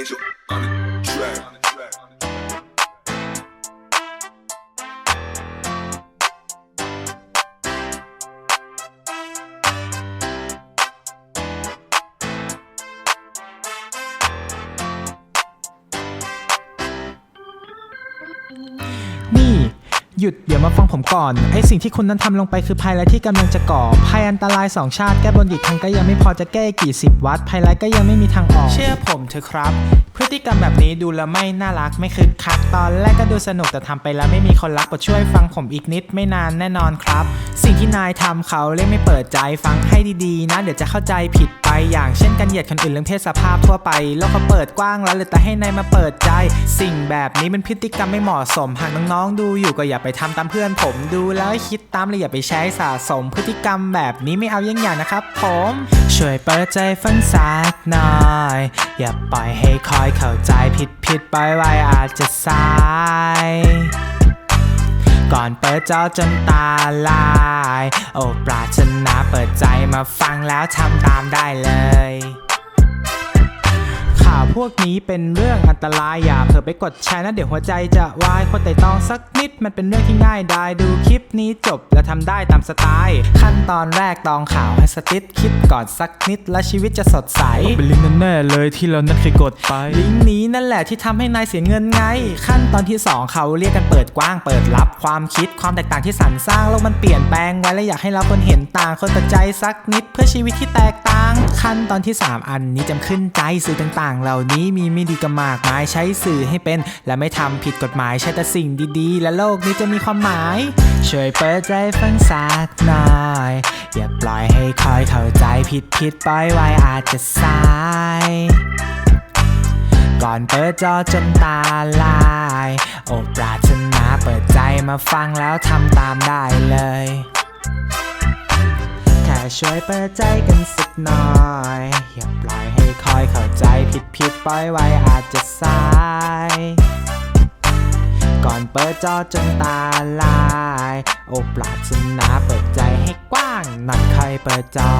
Angel on the track. นี่ หยุดเดี๋ยวมาฟังผมก่อน ไอสิ่งที่คุณนั้นทำลงไปคือภัยและที่กำลังจะก่อ ภัยอันตรายสองชาติแก้บนกี่ครั้งก็ยังไม่พอจะแก้กี่สิบวัด ภัยร้ายก็ยังไม่มีทางออก เชื่อผมเถอะครับ พฤติกรรมแบบนี้ดูแล้วไม่น่ารักไม่คึกคักตอนแรกก็ดูสนุกแต่ทำไปแล้วไม่มีคนรักก็ช่วยฟังผมอีกนิดไม่นานแน่นอนครับ สิ่งที่นายทำเขาเรียกไม่เปิดใจฟังให้ดีๆ นะ เดี๋ยวจะเข้าใจผิดไปอย่างเช่นการเหยียดคนอื่นเรื่องเพศสภาพทั่วไปโลกเขาเปิดกว้างแล้วเลยแต่ให้นายมาเปิดใจ สิ่งแบบนี้เป็นพฤติกรรมไม่เหมาะสมหากน้องๆดูอยู่ก็อย่าไปทำตามเพื่อนผมดูแล้วคิดตามเลยอย่าไปใช้สะสมพฤติกรรมแบบนี้ไม่เอาอยังอย่างนะครับผมช่วยเปิดใจฟังสักหน่อย อย่าปล่อยให้คอยเข้าใจผิดผิดๆไปไว้อาจจะสายก่อนเปิดจอจนตาลาย โอ้ปรารถนาเปิดใจมาฟังแล้วทำตามได้เลย พวกนี้เป็นเรื่องอันตรายอย่าเผลอไปกดแชร์นะเดี๋ยวหัวใจจะวายคนไต่ตองสักนิดมันเป็นเรื่องที่ง่ายได้ดูคลิปนี้จบและทำได้ตามสไตล์ ขั้นตอนแรกตองข่าวให้สติดคิดก่อนสักนิด และชีวิตจะสดใสเป็นลิงก์แน่ๆเลยที่เรานั้นเคยกดไป ลิงก์นี้นั่นแหละที่ทำให้นายเสียเงินไง ขั้นตอนที่ 2 เขาเรียกกันเปิดกว้างเปิดรับความคิดความแตกต่างที่สรรสร้างโลกมันเปลี่ยนแปลงไว้และอยากให้เราคนเห็นต่างคนตัดใจสักนิด เพื่อชีวิตที่แตกต่าง ขั้นตอนที่ 3 อันนี้จำขึ้นใจสื่อต่างๆเหล่านี้มีไม่ดีก็มากมายใช้สื่อให้เป็น และไม่ทำผิดกฎหมายใช้แต่สิ่งดีๆ และโลกนี้จะมีความหมาย ช่วยเปิดใจฟังสักหน่อย อย่าปล่อยให้คอยเข้าใจผิดผิดปล่อยไว้อาจจะสาย ก่อนเปิดจอจนตาลาย โอปรารถนาเปิดใจมาฟังแล้วทำตามได้เลยแค่ช่วยเปิดใจกันสักหน่อย ผิดผิดปล่อยไว้อาจจะสาย ก่อนเปิดจอจนตาลาย โอปรารถนาเปิดใจให้กว้างหนักใครเปิดจอ